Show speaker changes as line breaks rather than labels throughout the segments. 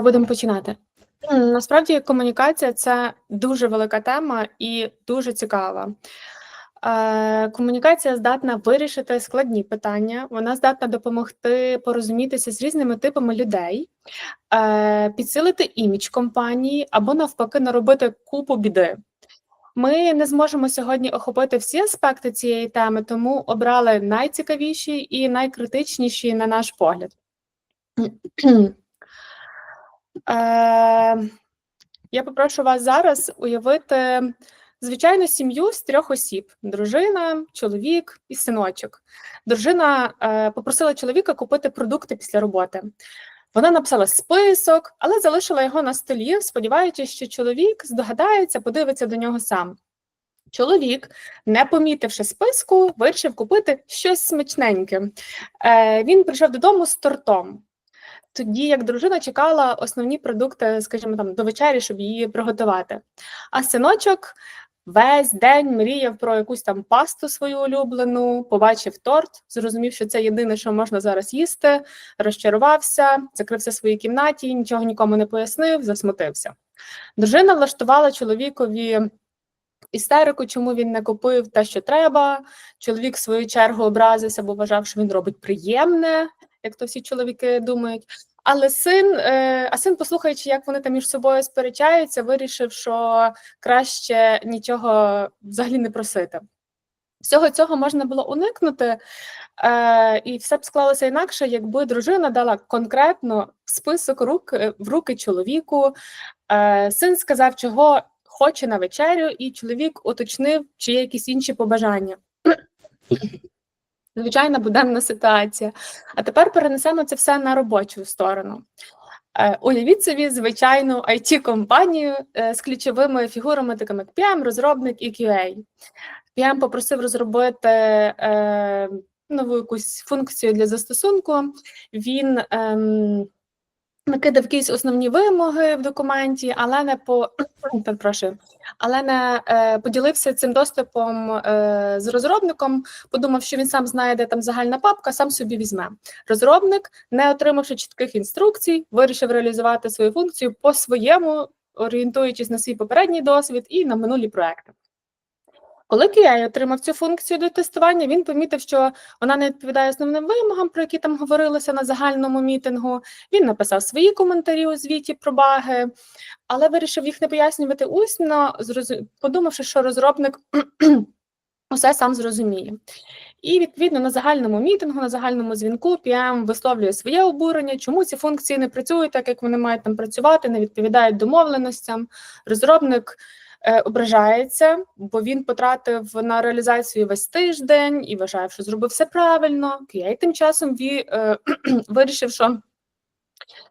Будемо починати. Насправді комунікація це дуже велика тема і дуже цікава. Е, Комунікація здатна вирішити складні питання, вона здатна допомогти порозумітися з різними типами людей, е, підсилити імідж компанії або навпаки наробити купу біди. Ми не зможемо сьогодні охопити всі аспекти цієї теми, тому обрали найцікавіші і найкритичніші на наш погляд. Е, я попрошу вас зараз уявити звичайну сім'ю з трьох осіб: дружина, чоловік і синочок. Дружина е, попросила чоловіка купити продукти після роботи. Вона написала список, але залишила його на столі, сподіваючись, що чоловік здогадається, подивиться до нього сам. Чоловік, не помітивши списку, вирішив купити щось смачненьке. Е, він прийшов додому з тортом тоді як дружина чекала основні продукти, скажімо, там до вечері, щоб її приготувати. А синочок весь день мріяв про якусь там пасту свою улюблену, побачив торт, зрозумів, що це єдине, що можна зараз їсти, розчарувався, закрився в своїй кімнаті, нічого нікому не пояснив, засмутився. Дружина влаштувала чоловікові. Істерику, чому він не купив те, що треба. Чоловік в свою чергу образився, бо вважав, що він робить приємне, як то всі чоловіки думають. Але син, е, а син, послухаючи, як вони там між собою сперечаються, вирішив, що краще нічого взагалі не просити. Всього цього можна було уникнути, е, і все б склалося інакше, якби дружина дала конкретно список рук е, в руки чоловіку. Син сказав, чого хоче на вечерю, і чоловік уточнив, чи є якісь інші побажання. Звичайна буденна ситуація. А тепер перенесемо це все на робочу сторону. Е, Уявіть собі звичайну it компанію е, з ключовими фігурами, такими як PM, розробник і QA. PM попросив розробити е, нову якусь функцію для застосунку. Він ем, накидав якісь основні вимоги в документі, але не по перепрошую, але не е, поділився цим доступом е, з розробником. Подумав, що він сам знає, де там загальна папка, сам собі візьме. Розробник, не отримавши чітких інструкцій, вирішив реалізувати свою функцію по своєму, орієнтуючись на свій попередній досвід і на минулі проекти. Коли QA отримав цю функцію до тестування, він помітив, що вона не відповідає основним вимогам, про які там говорилося на загальному мітингу. Він написав свої коментарі у звіті про баги, але вирішив їх не пояснювати усно, подумавши, що розробник усе сам зрозуміє. І відповідно на загальному мітингу, на загальному дзвінку PM висловлює своє обурення, чому ці функції не працюють так, як вони мають там працювати, не відповідають домовленостям. Розробник ображається, бо він потратив на реалізацію весь тиждень і вважає, що зробив все правильно. QA тим часом ві, е, вирішив, що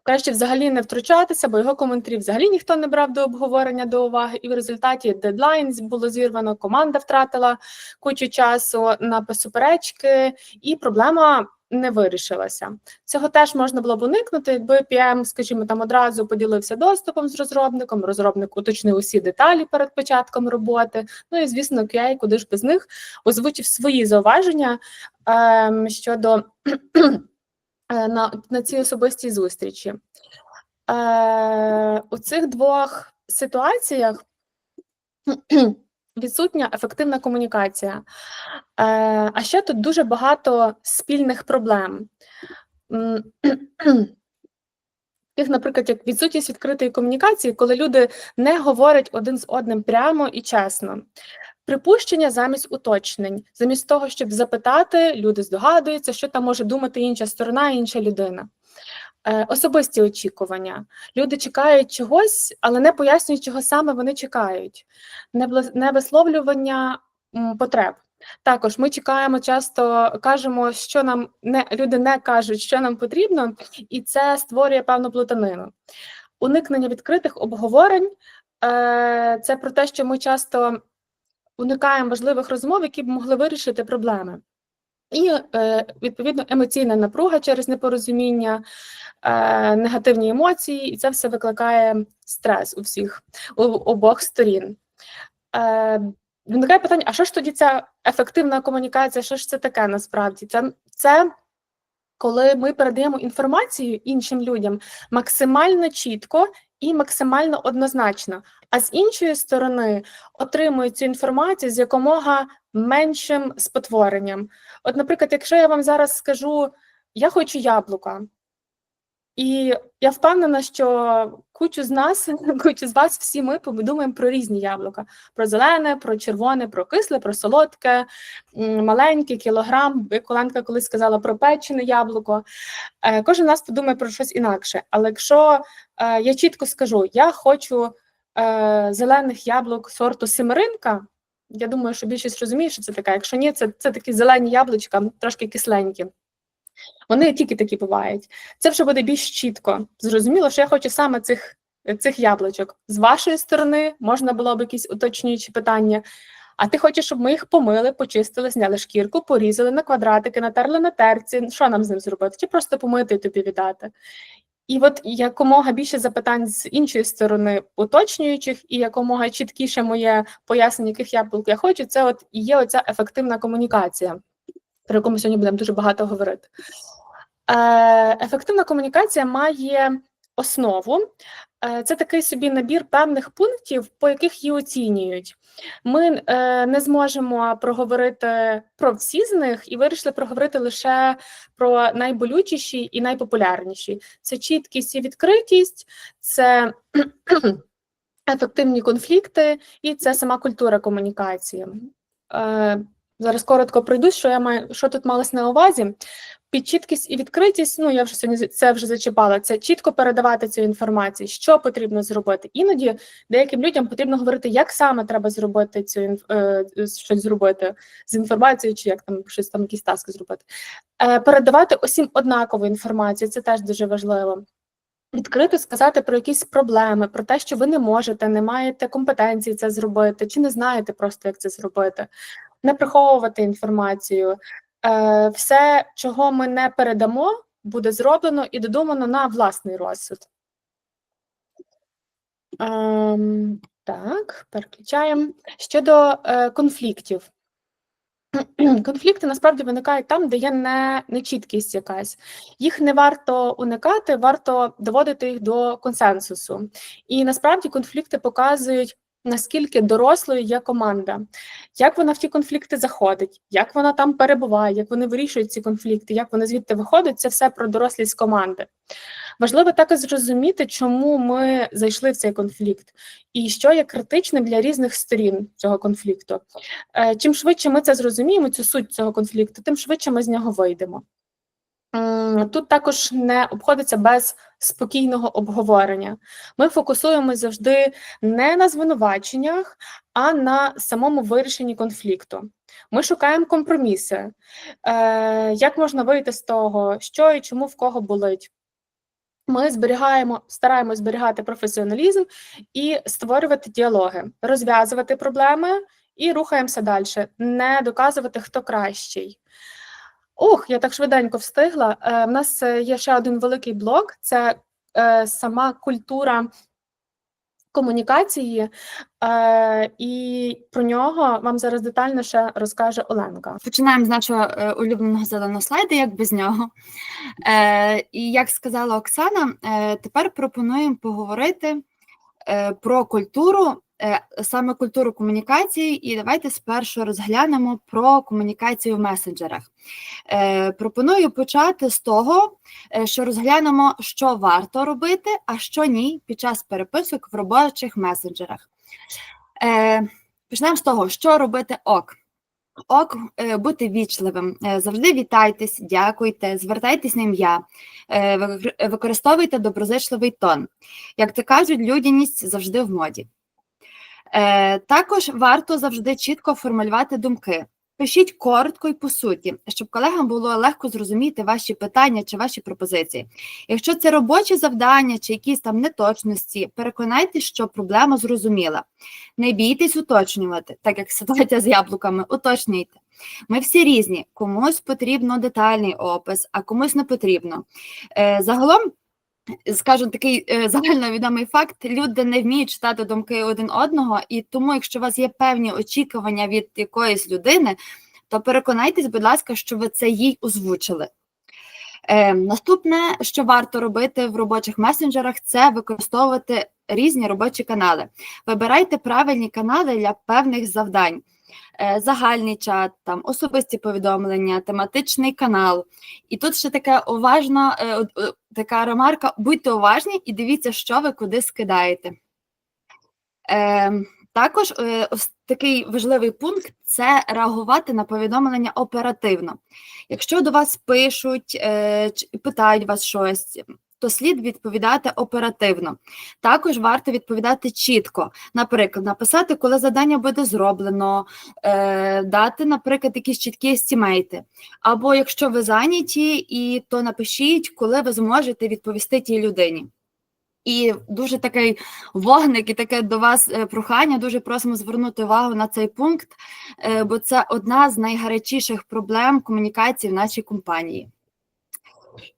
краще взагалі не втручатися, бо його коментарі взагалі ніхто не брав до обговорення до уваги, і в результаті дедлайн було зірвано, команда втратила кучу часу на суперечки, і проблема не вирішилася. Цього теж можна було б уникнути, якби PM, скажімо, там одразу поділився доступом з розробником. Розробник уточнив усі деталі перед початком роботи. Ну і звісно, QA, куди ж без них озвучив свої зауваження ем, щодо. Е, на на цій особистій зустрічі. Е, У цих двох ситуаціях відсутня ефективна комунікація. Е, А ще тут дуже багато спільних проблем. Їх, наприклад, як відсутність відкритої комунікації, коли люди не говорять один з одним прямо і чесно. Припущення замість уточнень, замість того, щоб запитати, люди здогадуються, що там може думати інша сторона, інша людина. Е, Особисті очікування. Люди чекають чогось, але не пояснюють, чого саме вони чекають, не висловлювання потреб. Також ми чекаємо, часто кажемо, що нам не люди не кажуть, що нам потрібно, і це створює певну плутанину. Уникнення відкритих обговорень е, це про те, що ми часто уникаємо важливих розмов, які б могли вирішити проблеми. І, е, відповідно, емоційна напруга через непорозуміння, е, негативні емоції, і це все викликає стрес у всіх, у обох сторін. Е, Виникає питання: а що ж тоді ця ефективна комунікація? Що ж це таке насправді? Це, це коли ми передаємо інформацію іншим людям максимально чітко і максимально однозначно, а з іншої сторони отримують цю інформацію з якомога меншим спотворенням. От, наприклад, якщо я вам зараз скажу, я хочу яблука, і я впевнена, що кучу з нас, кучу з вас, всі ми подумаємо про різні яблука: про зелене, про червоне, про кисле, про солодке, маленьке, кілограм. як Оленка колись сказала про печене яблуко. Е, Кожен з нас подумає про щось інакше. Але якщо е, я чітко скажу, я хочу е, зелених яблук сорту семеринка. Я думаю, що більшість розуміє, що це таке. Якщо ні, це, це такі зелені яблучка, трошки кисленькі. Вони тільки такі бувають. Це вже буде більш чітко. Зрозуміло, що я хочу саме цих, цих яблучок. З вашої сторони можна було б якісь уточнюючі питання. А ти хочеш, щоб ми їх помили, почистили, зняли шкірку, порізали на квадратики, натерли на терці. Що нам з ним зробити? Чи просто помити і тобі віддати? І от якомога більше запитань з іншої сторони уточнюючих, і якомога чіткіше моє пояснення, яких яблук я хочу, це от є оця ефективна комунікація, про яку ми сьогодні будемо дуже багато говорити. Е, Ефективна комунікація має основу. Е, Це такий собі набір певних пунктів, по яких її оцінюють. Ми е, не зможемо проговорити про всі з них і вирішили проговорити лише про найболючіші і найпопулярніші. Це чіткість і відкритість, це ефективні конфлікти, і це сама культура комунікації. Зараз коротко пройду, що я маю, що тут малось на увазі. Під чіткість і відкритість, ну я вже сьогодні це вже зачіпала. Це чітко передавати цю інформацію, що потрібно зробити. Іноді деяким людям потрібно говорити, як саме треба зробити цю е, щось зробити з інформацією, чи як там щось там якісь таски зробити. Е, передавати усім однакову інформацію, це теж дуже важливо. Відкрито сказати про якісь проблеми, про те, що ви не можете, не маєте компетенції це зробити, чи не знаєте просто, як це зробити, не приховувати інформацію. Е, Все, чого ми не передамо, буде зроблено і додумано на власний розсуд. Ем, так, переключаємо. Щодо е, конфліктів. Конфлікти насправді виникають там, де є не, нечіткість якась. Їх не варто уникати, варто доводити їх до консенсусу. І насправді конфлікти показують, наскільки дорослою є команда, як вона в ті конфлікти заходить, як вона там перебуває, як вони вирішують ці конфлікти, як вони звідти виходять, це все про дорослість команди. Важливо також зрозуміти, чому ми зайшли в цей конфлікт, і що є критичним для різних сторін цього конфлікту. Е, Чим швидше ми це зрозуміємо, цю суть цього конфлікту, тим швидше ми з нього вийдемо. Тут також не обходиться без спокійного обговорення. Ми фокусуємося завжди не на звинуваченнях, а на самому вирішенні конфлікту. Ми шукаємо компроміси. Е, Як можна вийти з того, що і чому в кого болить? Ми зберігаємо, стараємось зберігати професіоналізм і створювати діалоги, розв'язувати проблеми і рухаємося далі, не доказувати, хто кращий. Ух, я так швиденько встигла. Е, в нас е, є ще один великий блок: це е, сама культура комунікації, е, і про нього вам зараз детальніше розкаже Оленка.
Починаємо з нашого е, улюбленого зеленого слайду, як без нього. Е, і як сказала Оксана, е, тепер пропонуємо поговорити е, про культуру, е, саме культуру комунікації, і давайте спершу розглянемо про комунікацію в месенджерах. Е, пропоную почати з того, е, що розглянемо, що варто робити, а що ні під час переписок в робочих месенджерах. Е, почнемо з того, що робити ок. Ок, е, бути вічливим, е, завжди вітайтесь, дякуйте, звертайтесь на ім'я, е, використовуйте доброзичливий тон. Як то кажуть, людяність завжди в моді. Е, Також варто завжди чітко формулювати думки. Пишіть коротко і по суті, щоб колегам було легко зрозуміти ваші питання чи ваші пропозиції. Якщо це робочі завдання чи якісь там неточності, переконайтесь, що проблема зрозуміла. Не бійтесь уточнювати, так як ситуація з яблуками, уточнюйте. Ми всі різні, комусь потрібно детальний опис, а комусь не потрібно. Е, загалом, скажу такий е, загальновідомий факт: люди не вміють читати думки один одного, і тому, якщо у вас є певні очікування від якоїсь людини, то переконайтесь, будь ласка, що ви це їй озвучили. Е, наступне, що варто робити в робочих месенджерах, це використовувати різні робочі канали. Вибирайте правильні канали для певних завдань. Е, Загальний чат, там особисті повідомлення, тематичний канал. І тут ще таке уважно, е, така ремарка: будьте уважні і дивіться, що ви куди скидаєте. Е, також такий важливий пункт це реагувати на повідомлення оперативно. Якщо до вас пишуть, питають вас щось, то слід відповідати оперативно. Також варто відповідати чітко. Наприклад, написати, коли завдання буде зроблено, е, дати, наприклад, якісь чіткі естімейти. Або якщо ви зайняті, і то напишіть, коли ви зможете відповісти тій людині. І дуже такий вогник і таке до вас е, прохання. Дуже просимо звернути увагу на цей пункт, е, бо це одна з найгарячіших проблем комунікації в нашій компанії.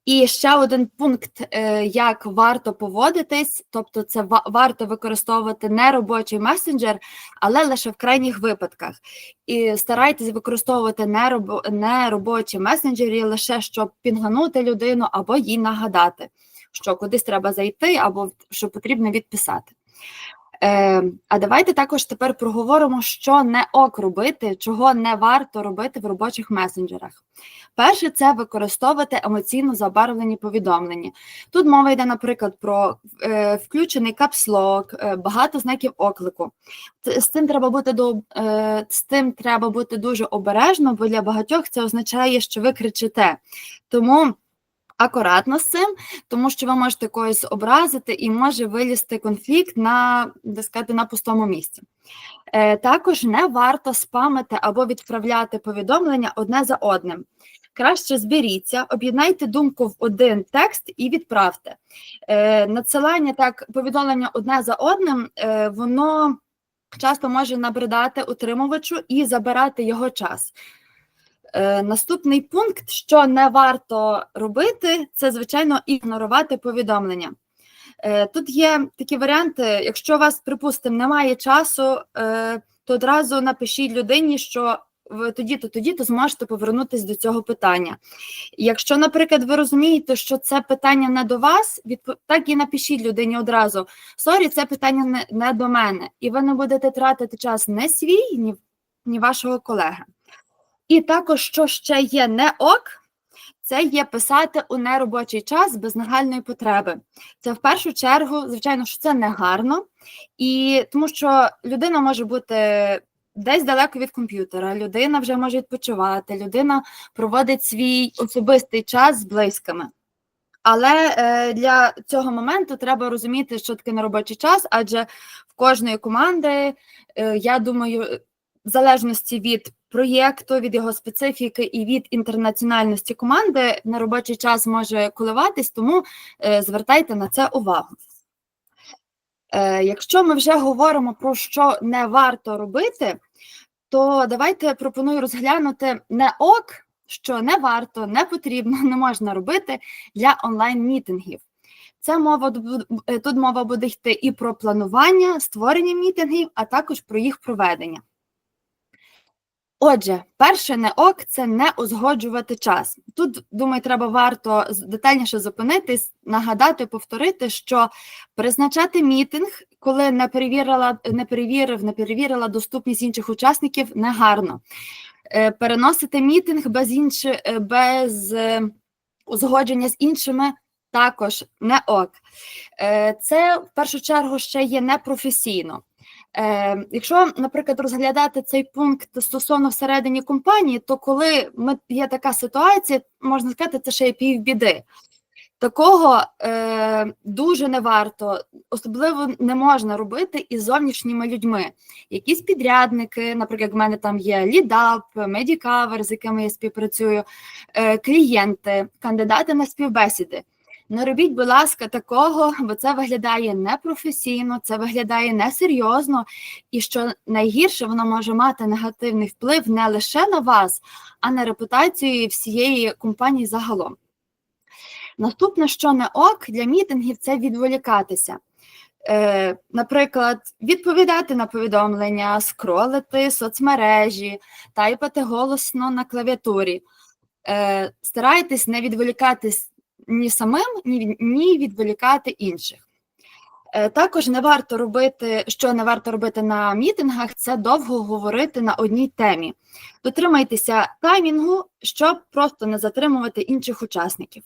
І ще один пункт, е, як варто поводитись, тобто це варто використовувати не робочий месенджер, але лише в крайніх випадках. І старайтесь використовувати не, робо, не робочі месенджері лише щоб пінганути людину або їй нагадати, що кудись треба зайти, або що потрібно відписати. Е, а давайте також тепер проговоримо, що не ок робити, чого не варто робити в робочих месенджерах. Перше, це використовувати емоційно забарвлені повідомлення. Тут мова йде, наприклад, про е, включений капслок, е, багато знаків оклику. З цим треба бути до е, з цим треба бути дуже обережно, бо для багатьох це означає, що ви кричите. Тому акуратно з цим, тому що ви можете когось образити і може вилізти конфлікт на, сказати, на пустому місці. Е, також не варто спамити або відправляти повідомлення одне за одним. Краще зберіться, об'єднайте думку в один текст і відправте. Е, надсилання так повідомлення одне за одним, е, воно часто може набридати утримувачу і забирати його час. Е, наступний пункт, що не варто робити, це звичайно ігнорувати повідомлення. Е, тут є такі варіанти: якщо у вас, припустимо, немає часу, е, то одразу напишіть людині, що ви тоді-то, тоді-то зможете повернутися до цього питання. Якщо, наприклад, ви розумієте, що це питання не до вас, так і напишіть людині одразу: сорі, це питання не, до мене, і ви не будете тратити час не свій, ні вашого колеги. І також, що ще є не ок, це є писати у неробочий час без нагальної потреби. Це в першу чергу, звичайно, що це не гарно, і тому що людина може бути десь далеко від комп'ютера, людина вже може відпочивати, людина проводить свій особистий час з близькими. Але е, для цього моменту треба розуміти, що таке неробочий час, адже в кожної команди, е, я думаю, в залежності від проєкту, від його специфіки і від інтернаціональності команди на робочий час може коливатись, тому е, звертайте на це увагу. Е, якщо ми вже говоримо про що не варто робити, то давайте пропоную розглянути не ок, що не варто, не потрібно, не можна робити для онлайн-мітингів. Це мова е, тут мова буде йти і про планування, створення мітингів, а також про їх проведення. Отже, перше не ок це не узгоджувати час. Тут, думаю, треба варто детальніше зупинитись, нагадати, повторити, що призначати мітинг, коли не перевірила, не перевірив, не перевірила доступність інших учасників, негарно. Е, Переносити мітинг без інші, е, без е, узгодження з іншими також не ок. Це в першу чергу ще є непрофесійно. Е, якщо, наприклад, розглядати цей пункт стосовно всередині компанії, то коли ми, є така ситуація, можна сказати, це ще є півбіди. Такого е, дуже не варто, особливо не можна робити із зовнішніми людьми. Якісь підрядники, наприклад, в мене там є лідап, медікавер, з якими я співпрацюю, е, клієнти, кандидати на співбесіди. Не робіть, будь ласка, такого, бо це виглядає непрофесійно, це виглядає несерйозно, і що найгірше воно може мати негативний вплив не лише на вас, а на репутацію всієї компанії загалом. Наступне, що не ок для мітингів, це відволікатися. Е, наприклад, відповідати на повідомлення, скролити соцмережі, тайпати голосно на клавіатурі. Е, старайтесь не відволікатись ні самим, ні, відволікати інших. Е, Також не варто робити, що не варто робити на мітингах, це довго говорити на одній темі. Дотримайтеся таймінгу, щоб просто не затримувати інших учасників.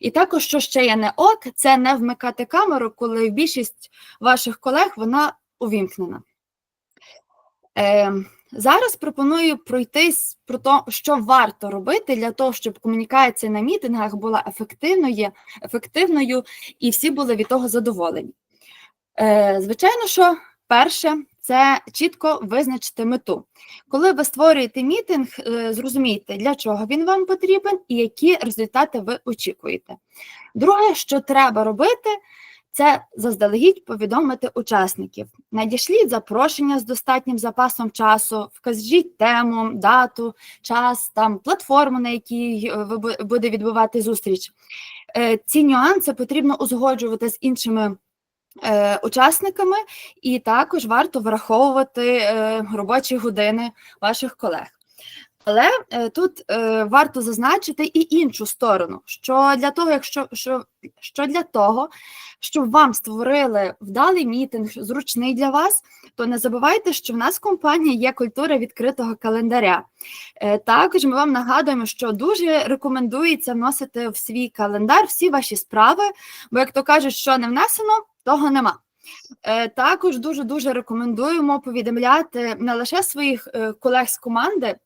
І також, що ще є не ок, це не вмикати камеру, коли більшість ваших колег вона увімкнена. Е, зараз пропоную пройтись про те, що варто робити для того, щоб комунікація на мітингах була ефективною, ефективною і всі були від того задоволені. Е, звичайно, що перше це чітко визначити мету. Коли ви створюєте мітинг, е, зрозумійте, для чого він вам потрібен і які результати ви очікуєте. Друге, що треба робити, це заздалегідь повідомити учасників. Надішліть запрошення з достатнім запасом часу, вкажіть тему, дату, час, там платформу, на якій е, буде відбувати зустріч. Е, Ці нюанси потрібно узгоджувати з іншими е, учасниками, і також варто враховувати робочі години ваших колег. Але е, тут е, варто зазначити і іншу сторону, що для того, якщо що, що для того, щоб вам створили вдалий мітинг, зручний для вас, то не забувайте, що в нас в компанії є культура відкритого календаря. Е, також ми вам нагадуємо, що дуже рекомендується вносити в свій календар всі ваші справи, бо як то кажуть, що не внесено, того нема. Також дуже дуже рекомендуємо повідомляти не лише своїх колег з команди.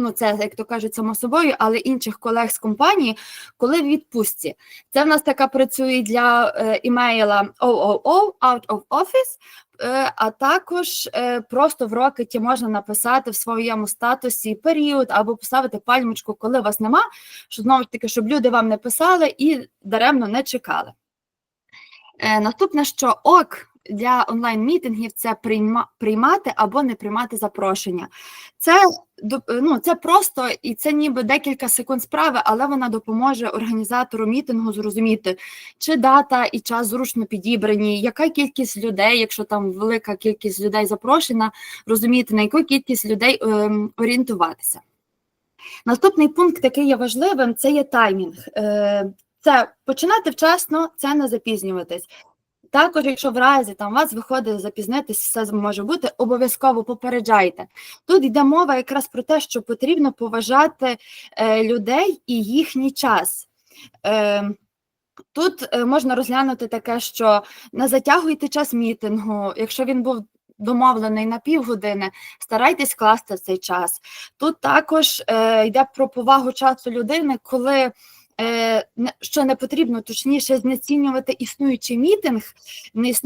Ну, це, як то кажуть, само собою, але інших колег з компанії, коли в відпустці. Це в нас така працює для е, імейла OOO, Out of Office, е, а також е, просто в рокеті можна написати в своєму статусі період або поставити пальмочку, коли вас нема, що знову ж таки, щоб люди вам не писали і даремно не чекали. Наступне, що ок для онлайн-мітингів, це прийма, приймати або не приймати запрошення. Це, ну, це просто і це ніби декілька секунд справи, але вона допоможе організатору мітингу зрозуміти, чи дата і час зручно підібрані, яка кількість людей, якщо там велика кількість людей запрошена, розуміти, на яку кількість людей ем, орієнтуватися. Наступний пункт, який є важливим, це є таймінг. Е, Це починати вчасно, це не запізнюватись. Також, якщо в разі там вас виходить запізнитись, все може бути, обов'язково попереджайте. Тут йде мова якраз про те, що потрібно поважати е, людей і їхній час. Е, Тут е, можна розглянути таке, що не затягуйте час мітингу, якщо він був домовлений на півгодини, старайтесь класти цей час. Тут також е, йде про повагу часу людини, коли що не потрібно, точніше, знецінювати існуючий мітинг,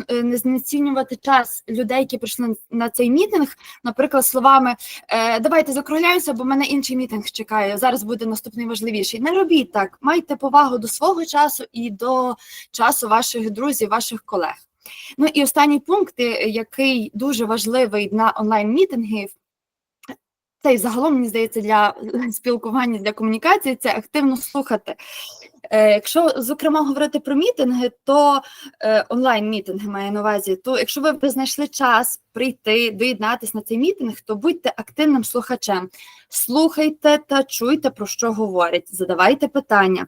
е, не знецінювати час людей, які прийшли на цей мітинг, наприклад, словами е, давайте закругляємося, бо мене інший мітинг чекає. Зараз буде наступний важливіший. Не робіть так. Майте повагу до свого часу і до часу ваших друзів, ваших колег. Ну і останній пункт, е, який дуже важливий на онлайн-мітингів, це і загалом, мені здається, для спілкування, для комунікації, це активно слухати. Е, Якщо, зокрема, говорити про мітинги, то е, онлайн-мітинги маю на увазі, то якщо ви знайшли час прийти, доєднатися на цей мітинг, то будьте активним слухачем. Слухайте та чуйте, про що говорять, задавайте питання.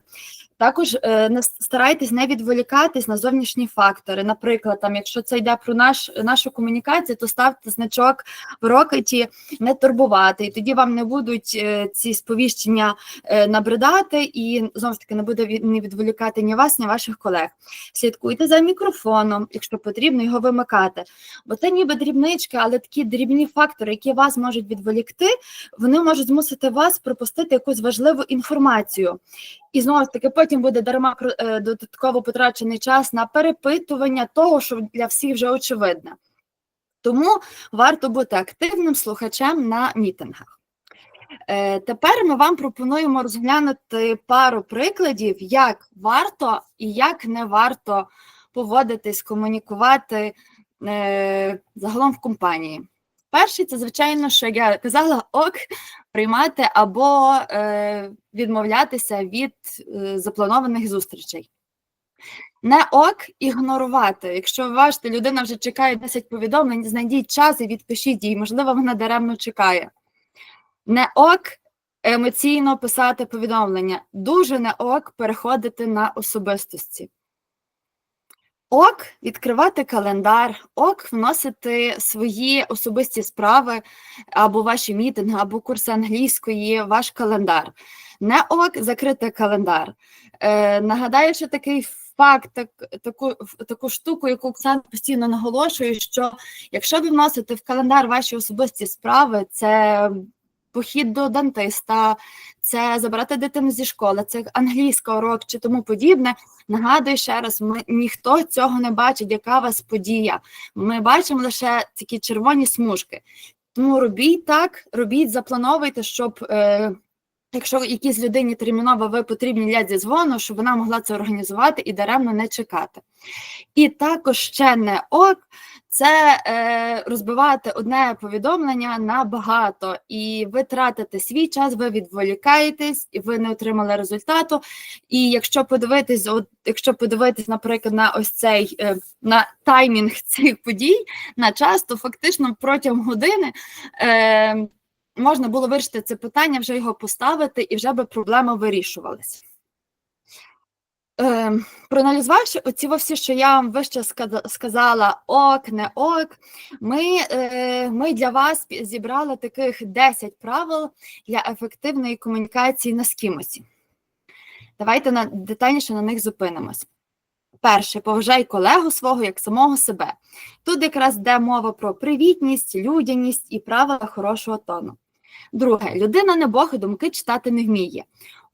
Також е, не старайтесь не відволікатись на зовнішні фактори. Наприклад, там, якщо це йде про наш, нашу комунікацію, то ставте значок в рокеті не турбувати, і тоді вам не будуть е, ці сповіщення е, набридати, і знову ж таки не буде від, не відволікати ні вас, ні ваших колег. Слідкуйте за мікрофоном, якщо потрібно його вимикати. Бо це ніби дрібнички, але такі дрібні фактори, які вас можуть відволікти, вони можуть змусити вас пропустити якусь важливу інформацію. І знову ж таки, потім буде дарма е, додатково потрачений час на перепитування того, що для всіх вже очевидне. Тому варто бути активним слухачем на мітингах. Е, тепер ми вам пропонуємо розглянути пару прикладів, як варто і як не варто поводитись, комунікувати е, загалом в компанії. Перший це, звичайно, що я казала, ок, приймати або е, відмовлятися від е, запланованих зустрічей. Не ок ігнорувати. Якщо бачите, людина вже чекає 10 повідомлень, знайдіть час і відпишіть їй, можливо, вона даремно чекає. Не ок емоційно писати повідомлення. Дуже не ок переходити на особистості. Ок, відкривати календар, ок, вносити свої особисті справи або ваші мітинги, або курси англійської, ваш календар. Не ок, закрити календар. Е, нагадаю, що такий факт, так, таку, таку штуку, яку Оксана постійно наголошує, що якщо ви вносите в календар ваші особисті справи, це похід до дантиста, це забрати дитину зі школи, це англійський урок чи тому подібне. Нагадую ще раз, ми ніхто цього не бачить, яка вас подія. Ми бачимо лише такі червоні смужки. Тому робіть так, робіть, заплановуйте, щоб. Е, Якщо якійсь людині терміново ви потрібні для зізвону, щоб вона могла це організувати і даремно не чекати. І також ще не ок, це е, розбивати одне повідомлення на багато, і ви тратите свій час, ви відволікаєтесь, і ви не отримали результату. І якщо подивитись, от якщо подивитись, наприклад, на ось цей е, на таймінг цих подій на час, то фактично протягом години. Е, можна було вирішити це питання, вже його поставити, і вже би проблема вирішувалася. Е, проаналізувавши оці всі, що я вам вище сказала, ок, не ок, ми, е, ми для вас зібрали таких 10 правил для ефективної комунікації на скімосі. Давайте на, детальніше на них зупинимось. Перше, поважай колегу свого як самого себе. Тут якраз йде мова про привітність, людяність і правила хорошого тону. Друге, людина не Бог і думки читати не вміє.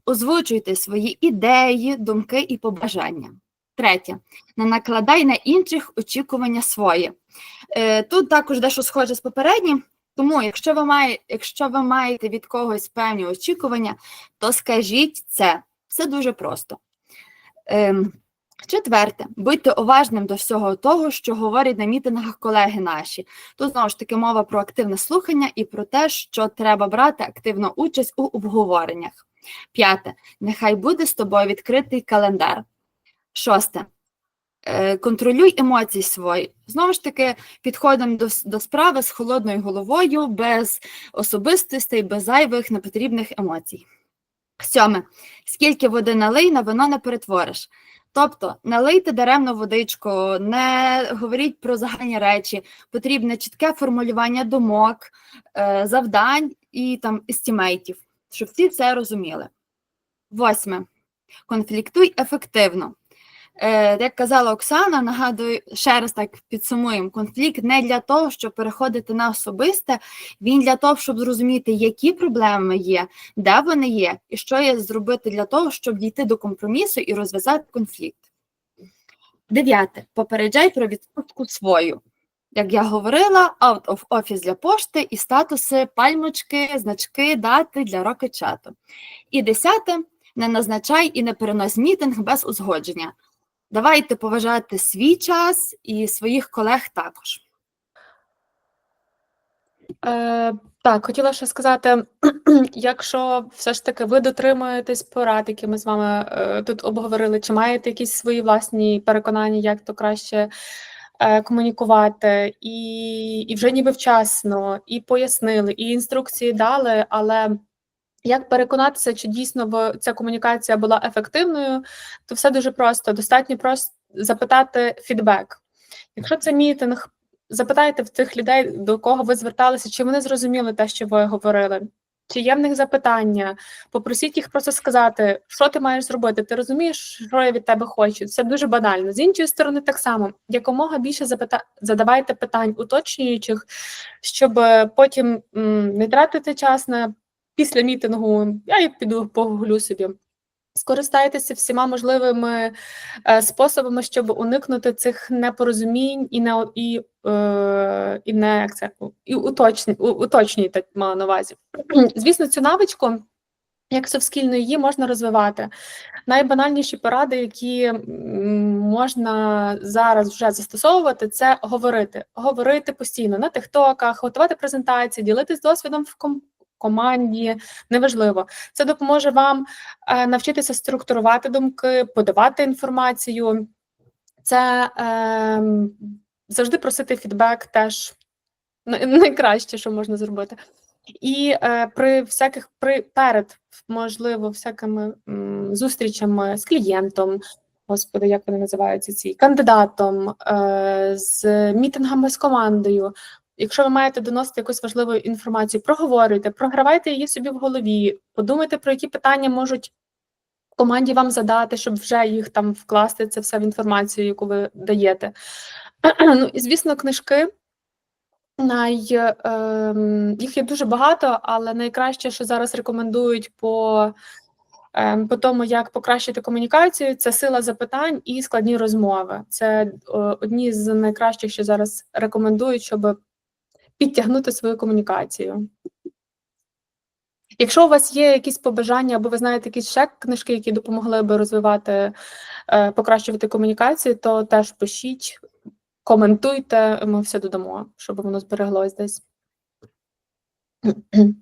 Озвучуйте свої ідеї, думки і побажання. Третє, не накладай на інших очікування своє. Е, тут також дещо схоже з попереднім, тому якщо ви, має, якщо ви маєте від когось певні очікування, то скажіть це. Все дуже просто. Ем, Четверте, будьте уважним до всього того, що говорять на мітингах колеги наші. Тут знову ж таки мова про активне слухання і про те, що треба брати активну участь у обговореннях. П'яте, нехай буде з тобою відкритий календар. Шосте. е, Контролюй емоції свої. Знову ж таки, підходимо до, до справи з холодною головою, без особистостей, без зайвих непотрібних емоцій. Сьоме. Скільки води налий, на вино не перетвориш. Тобто налийте даремно водичку, не говоріть про загальні речі, потрібне чітке формулювання думок, е, завдань і там естімейтів, щоб всі це розуміли. Восьме. Конфліктуй ефективно. Е, як казала Оксана, нагадую, ще раз так підсумуємо: конфлікт не для того, щоб переходити на особисте, він для того, щоб зрозуміти, які проблеми є, де вони є, і що є зробити для того, щоб дійти до компромісу і розв'язати конфлікт. Дев'яте. Попереджай про відпустку свою. Як я говорила, out of office для пошти і статуси, пальмочки, значки, дати для рокет-чату. І десяте. Не назначай і не перенось мітинг без узгодження. Давайте поважати свій час і своїх колег також.
Е, так, хотіла ще сказати, якщо все ж таки ви дотримуєтесь порад, які ми з вами е, тут обговорили, чи маєте якісь свої власні переконання, як то краще комунікувати, і, і вже ніби вчасно, і пояснили, і інструкції дали, але як переконатися, чи дійсно ця комунікація була ефективною, то все дуже просто. Достатньо просто запитати фідбек. Якщо це мітинг, запитайте в тих людей, до кого ви зверталися, чи вони зрозуміли те, що ви говорили. Чи є в них запитання? Попросіть їх просто сказати, що ти маєш зробити. Ти розумієш, що я від тебе хочу. Це дуже банально. З іншої сторони, так само якомога більше запита... задавайте питань уточнюючих, щоб е, потім м, не тратити час на після мітингу. Я їх піду погуглю собі. Скористайтеся всіма можливими е, способами, щоб уникнути цих непорозумінь і не і, е, і не як це і уточні, у- уточнюйте мала на увазі. Звісно, цю навичку, як софскільну її можна розвивати. Найбанальніші поради, які можна зараз вже застосовувати, це говорити. Говорити постійно на тиктоках, готувати презентації, ділитись досвідом в ком- команді. Неважливо. Це допоможе вам е, навчитися структурувати думки, подавати інформацію. Це е, завжди просити фідбек теж найкраще, що можна зробити. І е, при всяких при перед, можливо, всякими м, зустрічами з клієнтом, господи, як вони називаються ці кандидатом, е, з мітингами з командою. Якщо ви маєте доносити якусь важливу інформацію, проговорюйте, програвайте її собі в голові, подумайте, про які питання можуть команді вам задати, щоб вже їх там вкласти це все в інформацію, яку ви даєте. ну і звісно, книжки. Най, ем, їх є дуже багато, але найкраще, що зараз рекомендують по, ем, по тому, як покращити комунікацію, це сила запитань і складні розмови. Це е, одні з найкращих, що зараз рекомендують, щоб підтягнути свою комунікацію. Якщо у вас є якісь побажання, або ви знаєте якісь ще книжки, які допомогли би розвивати, е, покращувати комунікацію, то теж пишіть, коментуйте, ми все додамо, щоб воно збереглось десь.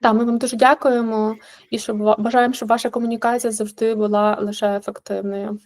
Так, ми вам дуже дякуємо і щоб бажаємо, щоб ваша комунікація завжди була лише ефективною.